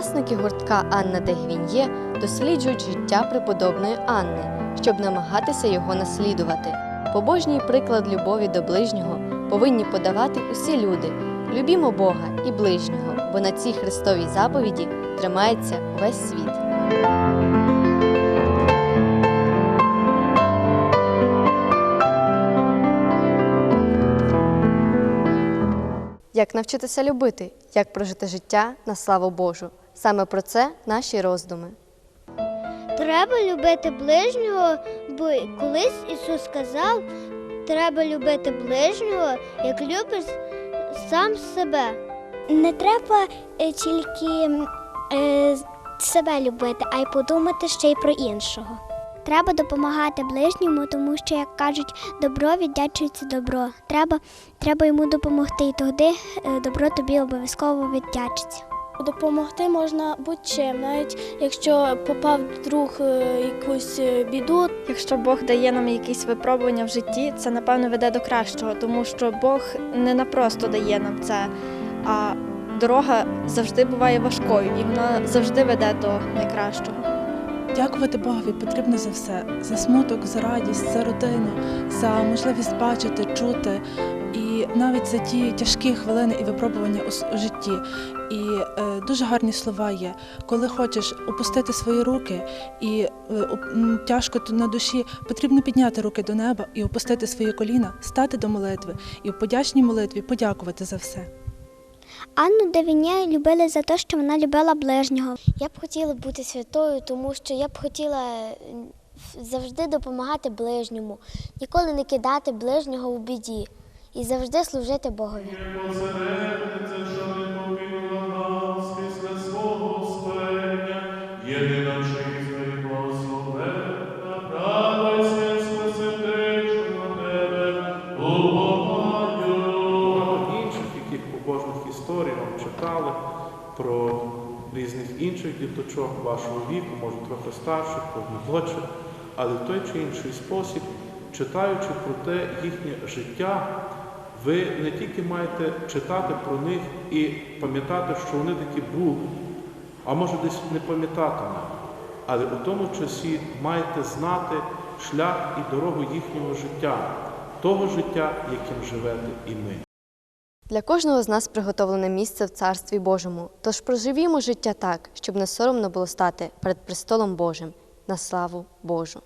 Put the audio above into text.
Учасники гуртка Анна де Гвін'є досліджують життя преподобної Анни, щоб намагатися його наслідувати. Побожній приклад любові до ближнього повинні подавати усі люди. Любімо Бога і ближнього, бо на цій Христовій заповіді тримається весь світ. Як навчитися любити, як прожити життя на славу Божу. Саме про це наші роздуми. Треба любити ближнього, бо колись Ісус сказав, треба любити ближнього, як любиш сам себе. Не треба е, тільки е, себе любити, а й подумати ще й про іншого. Треба допомагати ближньому, тому що, як кажуть, добро віддячується добро. Треба, треба йому допомогти, і тоді е, добро тобі обов'язково віддячиться. Допомогти можна будь-чим, навіть якщо попав друг е, якусь е, біду, Якщо Бог дає нам якісь випробування в житті, це напевно веде до кращого, тому що Бог не напросто дає нам це, а дорога завжди буває важкою і вона завжди веде до найкращого. Дякувати Богові потрібно за все: за смуток, за радість, за родину, за можливість бачити, чути, і навіть за ті тяжкі хвилини і випробування у житті. І е, дуже гарні слова є. Коли хочеш опустити свої руки і е, тяжко на душі, потрібно підняти руки до неба і опустити свої коліна, стати до молитви і в подячній молитві подякувати за все. Анну Девіня любили за те, що вона любила ближнього. Я б хотіла бути святою, тому що я б хотіла е, завжди допомагати ближньому, ніколи не кидати ближнього у біді і завжди служити Богові. Про різних інших діточок вашого віку, може трохи старших, трохи молодших, але в той чи інший спосіб, читаючи про те їхнє життя, ви не тільки маєте читати про них і пам'ятати, що вони такі були, а може десь не пам'ятати навіть, але у тому часі маєте знати шлях і дорогу їхнього життя, того життя, яким живете і ми. Для кожного з нас приготовлене місце в Царстві Божому. Тож проживімо життя так, щоб не соромно було стати перед престолом Божим на славу Божу.